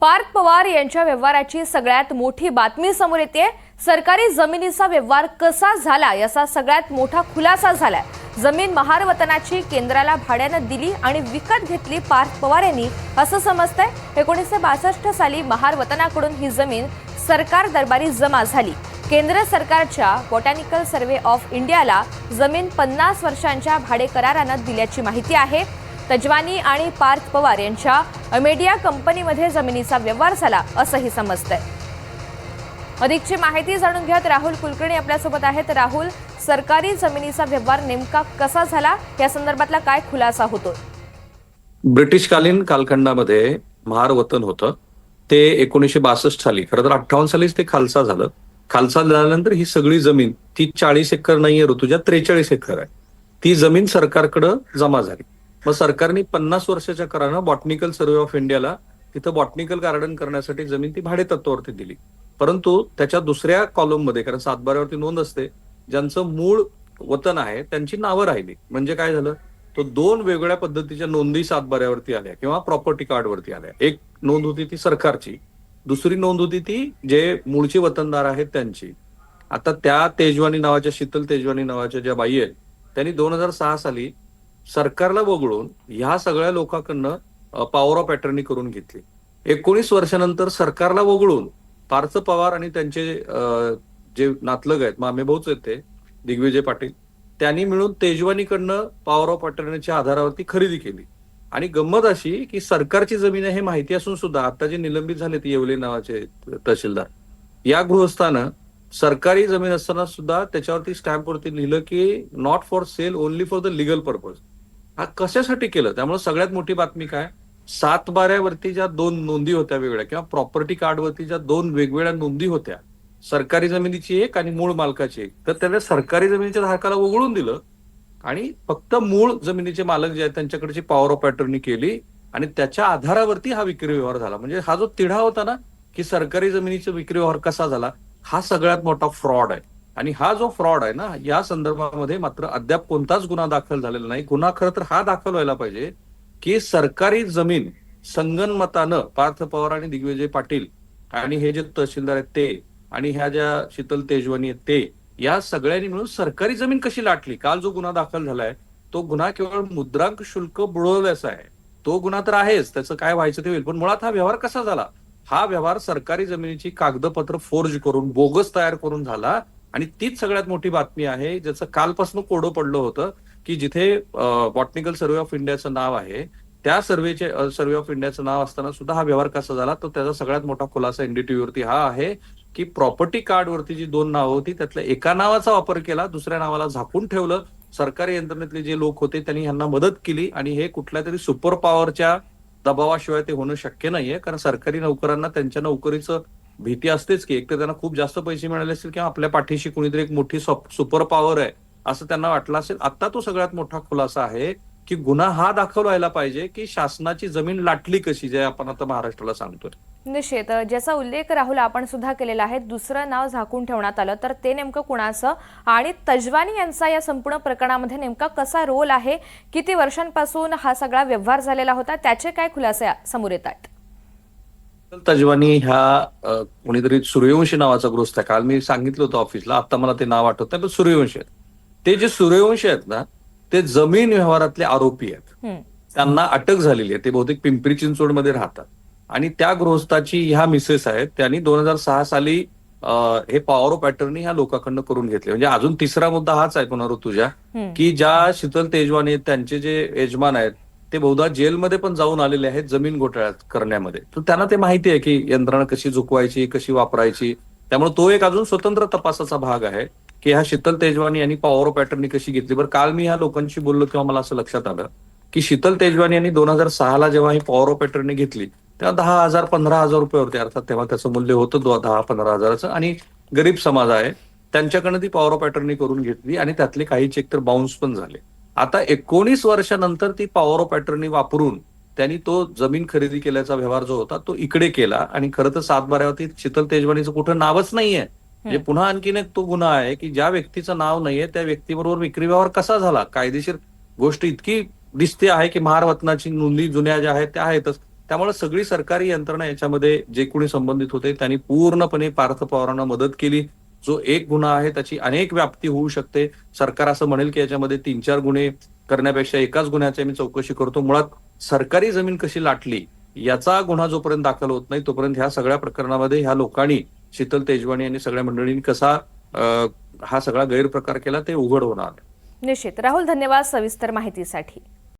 पार्थ पवार यांच्या व्यवहाराची सगळ्यात मोठी बातमी समोर येते सरकारी जमिनीचा व्यवहार कसा झाला याचा सगळ्यात मोठा खुलासा झालाय. जमीन महारवतनाची केंद्राला भाड्यानं दिली आणि विकत घेतली पार्थ पवार यांनी असं समजतंय. एकोणीसशे बासष्ट साली महारवतनाकडून ही जमीन सरकार दरबारी जमा झाली. केंद्र सरकारच्या बॉटॅनिकल सर्व्हे ऑफ इंडियाला जमीन पन्नास वर्षांच्या भाडे करारानं दिल्याची माहिती आहे. तजवानी आणि पार्थ पवार यांच्या अमेडिया कंपनीमध्ये जमिनीचा व्यवहार झाला असंही समजतंय. अधिकची माहिती जाणून घेत राहुल कुलकर्णी आपल्यासोबत आहेत. राहुल सरकारी जमिनीचा व्यवहार नेमका कसा झाला? या संदर्भातला काय खुलासा होतो ब्रिटिशकालीन कालखंडामध्ये महार वतन होतं. ते एकोणीशे बासष्ट साली खरं तर अठ्ठावन्न सालीच ते खालसा झालं. खालसा झाल्यानंतर ही सगळी जमीन ती चाळीस एकर नाहीये ऋतुजा त्रेचाळीस एकर आहे. ती जमीन सरकारकडं जमा झाली. मग सरकारने पन्नास वर्षाच्या करानं बॉटनिकल सर्व्हे ऑफ इंडियाला तिथं बॉटनिकल गार्डन करण्यासाठी जमीन ती भाडे तत्वावरती दिली. परंतु त्याच्या दुसऱ्या कॉलममध्ये कारण सातबाऱ्यावरती नोंद असते ज्यांचं मूळ वतन आहे त्यांची नावं राहिली. म्हणजे काय झालं? तो दोन वेगवेगळ्या पद्धतीच्या नोंदी सातबाऱ्यावरती आल्या किंवा प्रॉपर्टी कार्डवरती आल्या. एक नोंद होती ती सरकारची दुसरी नोंद होती ती जे मूळचे वतनदार आहेत त्यांची. आता त्या तेजवानी नावाच्या शीतल तेजवानी नावाच्या ज्या बाई आहेत त्यांनी दोन हजार सहा साली सरकारला वगळून ह्या सगळ्या लोकांकडनं पॉवर ऑफ अटर्नी करून घेतली. एकोणीस वर्षानंतर सरकारला वगळून पार्थ पवार आणि त्यांचे जे नातलग आहेत मामे भाऊच आहेत ते दिग्विजय पाटील त्यांनी मिळून तेजवानीकडनं पॉवर ऑफ अटर्नीच्या आधारावरती खरेदी केली. आणि गंमत अशी की सरकारची जमीन आहे हे माहिती असून सुद्धा आता जे निलंबित झाले ते येवले नावाचे तहसीलदार या गृहस्थानं सरकारी जमीन असताना सुद्धा त्याच्यावरती स्टॅम्पवरती लिहिलं की not for sale only for the legal purpose हा कशासाठी केलं? त्यामुळे सगळ्यात मोठी बातमी काय? सात बाऱ्यावरती ज्या दोन नोंदी होत्या वेगळ्या किंवा प्रॉपर्टी कार्डवरती ज्या दोन वेगवेगळ्या नोंदी होत्या सरकारी जमिनीची एक आणि मूळ मालकाची एक तर त्याने सरकारी जमिनीच्या धारकाला वगळून दिलं आणि फक्त मूळ जमिनीचे मालक जे आहेत त्यांच्याकडची पॉवर ऑफ अटर्नी केली आणि त्याच्या आधारावरती हा विक्री व्यवहार झाला. म्हणजे हा जो तिढा होता ना की सरकारी जमिनीचा विक्री व्यवहार कसा झाला हा सगळ्यात मोठा फ्रॉड आहे. आणि हा जो फ्रॉड आहे ना या संदर्भामध्ये मात्र अद्याप कोणताच गुन्हा दाखल झालेला नाही. गुन्हा खरं तर हा दाखल व्हायला पाहिजे की सरकारी जमीन संगनमतानं पार्थ पवार आणि दिग्विजय पाटील आणि हे जे तहसीलदार आहेत ते आणि ह्या ज्या शीतल तेजवानी आहेत ते या सगळ्यांनी मिळून सरकारी जमीन कशी लाटली? काल जो गुन्हा दाखल झालाय तो गुन्हा केवळ मुद्रांक शुल्क बुडवल्याचा आहे. तो गुन्हा तर आहेच त्याचं काय व्हायचं ते होईल. पण मुळात हा व्यवहार कसा झाला? हा व्यवहार सरकारी जमिनीची कागदपत्र फोर्ज करून बोगस तयार करून झाला आणि तीच सगळ्यात मोठी बातमी आहे ज्याचं कालपासून कोडं पडलं होतं की जिथे बॉटनिकल सर्व्हे ऑफ इंडियाचं नाव आहे त्या सर्व्हेचे सर्व्हे ऑफ इंडियाचं नाव असताना सुद्धा हा व्यवहार कसा झाला? तर त्याचा सगळ्यात मोठा खुलासा एनडीटीव्ही वरती हा आहे की प्रॉपर्टी कार्ड वरती जी दोन नावं होती त्यातल्या एका नावाचा वापर केला दुसऱ्या नावाला झाकून ठेवलं. सरकारी यंत्रणेतले जे लोक होते त्यांनी यांना मदत केली आणि हे कुठल्या तरी सुपर पॉवरच्या दबावाशिवाय ते होणं शक्य नाहीये कारण सरकारी नोकरांना त्यांच्या नोकरीचं भीती असतेच की एक तर त्यांना खूप जास्त पैसे मिळाले असतील किंवा आपल्या पाठीशी कुणीतरी एक मोठी सुपर पॉवर आहे असं त्यांना वाटलं असेल. आता तो सगळ्यात मोठा खुलासा आहे की गुन्हा हा दाखल व्हायला पाहिजे की शासनाची जमीन लाटली कशी जे आपण आता महाराष्ट्राला सांगतोय. निश्चित. ज्याचा उल्लेख राहुल आपण सुद्धा केलेला आहे दुसरं नाव झाकून ठेवण्यात आलं तर ते नेमकं कुणाचं? आणि तजवानी यांचा या संपूर्ण प्रकरणामध्ये नेमका कसा रोल आहे? किती वर्षांपासून हा सगळा व्यवहार झालेला होता? त्याचे काय खुलासे समोर येतात तजवानी ह्या कोणीतरी सूर्यवंशी नावाचा गृहस्थ आहे. काल मी सांगितलं होतं ऑफिसला आता मला ते नाव आठवत नाही पण सूर्यवंशी आहेत. ते जे सूर्यवंशी आहेत ना ते जमीन व्यवहारातले आरोपी आहेत. त्यांना अटक झालेली आहे. ते बहुतेक पिंपरी चिंचवडमध्ये राहतात. आणि त्या गृहस्थाची ह्या मिसेस आहेत. त्यांनी दोन हजार सहा साली हे पॉवर ऑफ अटर्नी ह्या लोकांकडनं करून घेतले. म्हणजे अजून तिसरा मुद्दा हाच आहे हम्म. की ज्या शीतल तेजवानी त्यांचे जे यजमान आहेत ते बहुधा जेलमध्ये पण जाऊन आलेले आहेत जमीन घोटाळ्यात करण्यामध्ये. तर त्यांना ते माहिती आहे की यंत्रणा कशी झुकवायची कशी वापरायची. त्यामुळे तो एक अजून स्वतंत्र तपासाचा भाग आहे की ह्या शीतल तेजवानी यांनी पॉवर पॅटर्न कशी घेतली. बरं काल मी ह्या लोकांशी बोललो तेव्हा मला असं लक्षात आलं की शीतल तेजवानी यांनी दोन हजार सहाला जेव्हा ही पॉवर ऑफ घेतली तेव्हा दहा हजार पंधरा हजार रुपये होते. अर्थात तेव्हा त्याचं मूल्य होतं दहा पंधरा हजाराचं. आणि गरीब समाज आहे त्यांच्याकडनं ती पॉवर पॅटर्न करून घेतली आणि त्यातले काही चेक तर बाउन्स पण झाले. आता एकोणीस वर्षानंतर ती पॉवर ऑफ अटर्नी वापरून त्यांनी तो जमीन खरेदी केल्याचा व्यवहार जो होता तो इकडे केला. आणि खरं तर सातबाऱ्यावरती शीतल तेजवानीचं कुठं नावच नाहीये. म्हणजे पुन्हा आणखीन एक तो गुन्हा आहे की ज्या व्यक्तीचं नाव नाहीये त्या व्यक्तीबरोबर विक्री व्यवहार कसा झाला? कायदेशीर गोष्ट इतकी दिसते आहे की महारवतनाची नोंदी जुन्या ज्या आहेत त्या आहेतच. त्यामुळे सगळी सरकारी यंत्रणा याच्यामध्ये जे कोणी संबंधित होते त्यांनी पूर्णपणे पार्थ पवारांना मदत केली. जो एक गुन्हा आहे त्याची अनेक व्याप्ती होऊ शकते. सरकार असं म्हणेल की याच्यामध्ये तीन चार गुन्हे करण्यापेक्षा एकाच गुन्ह्याची मी चौकशी करतो. मुळात सरकारी जमीन कशी लाटली याचा गुन्हा जोपर्यंत दाखल होत नाही तोपर्यंत ह्या सगळ्या प्रकरणामध्ये ह्या लोकांनी शीतल तेजवाणी आणि सगळ्या मंडळींनी कसा हा सगळा गैरप्रकार केला ते उघड होणार. निश्चित. राहुल धन्यवाद सविस्तर माहितीसाठी.